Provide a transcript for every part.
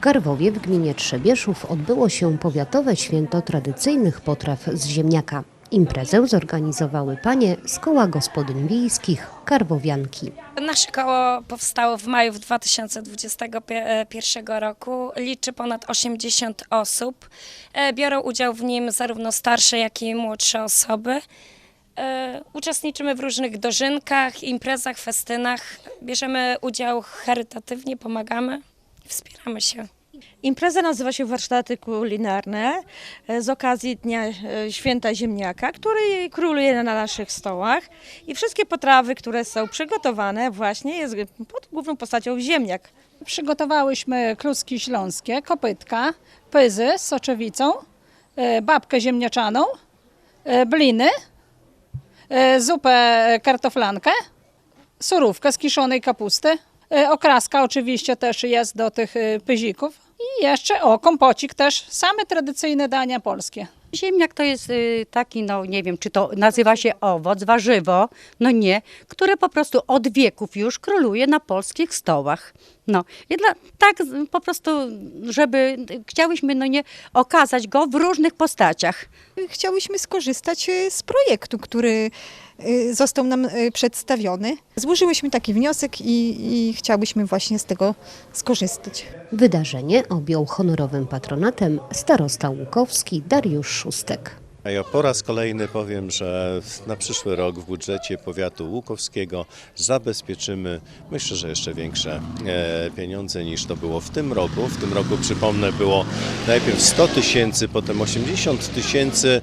Karwowie w gminie Trzebieszów odbyło się powiatowe święto tradycyjnych potraw z ziemniaka. Imprezę zorganizowały panie z koła gospodyń wiejskich Karwowianki. Nasze koło powstało w maju w 2021 roku. Liczy ponad 80 osób. E, Biorą udział w nim zarówno starsze, jak i młodsze osoby. E, Uczestniczymy w różnych dożynkach, imprezach, festynach. Bierzemy udział charytatywnie, pomagamy, wspieramy się. Impreza nazywa się Warsztaty Kulinarne e, z okazji Dnia e, Święta Ziemniaka, który króluje na naszych stołach i wszystkie potrawy, które są przygotowane właśnie jest pod główną postacią ziemniak. Przygotowałyśmy kluski śląskie, kopytka, pyzy z soczewicą, e, babkę ziemniaczaną, bliny, zupę kartoflankę, surówkę z kiszonej kapusty, okraska oczywiście też jest do tych e, pyzików i jeszcze o kompocik też, same tradycyjne dania polskie. Ziemniak to jest y, taki, no nie wiem, czy to nazywa się owoc, warzywo, no nie, które po prostu od wieków już króluje na polskich stołach. No i dla, tak po prostu, żeby chciałyśmy, no nie, okazać go w różnych postaciach. Chciałyśmy skorzystać e, z projektu, który e, został nam e, przedstawiony. Złożyłyśmy taki wniosek i, i właśnie z tego skorzystać. Wydarzenie objął honorowym patronatem starosta Łukowski Dariusz Szóstek. A ja po raz kolejny powiem, że na przyszły rok w budżecie powiatu łukowskiego zabezpieczymy, myślę, że jeszcze większe e, pieniądze niż to było w tym roku. W tym roku, przypomnę, było najpierw 100 tysięcy, potem 80 tysięcy,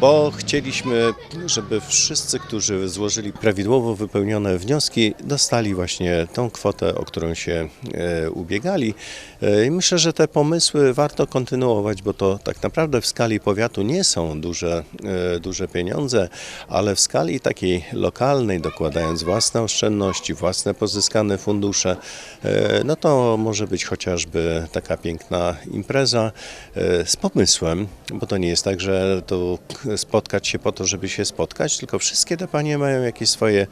bo chcieliśmy, żeby wszyscy, którzy złożyli prawidłowo wypełnione wnioski, dostali właśnie tą kwotę, o którą się e, ubiegali. E, I myślę, że te pomysły warto kontynuować, bo to tak naprawdę w skali powiatu nie są duże, e, duże pieniądze, ale w skali takiej lokalnej, dokładając własne oszczędności, własne pozyskane fundusze, e, no to może być chociażby taka piękna impreza e, z pomysłem, bo to nie jest tak, że to spotkać się po to, żeby się spotkać, tylko wszystkie te panie mają jakieś swoje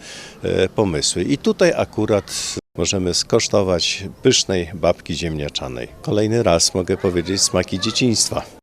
pomysły. I tutaj akurat możemy skosztować pysznej babki ziemniaczanej. Kolejny raz mogę powiedzieć smaki dzieciństwa.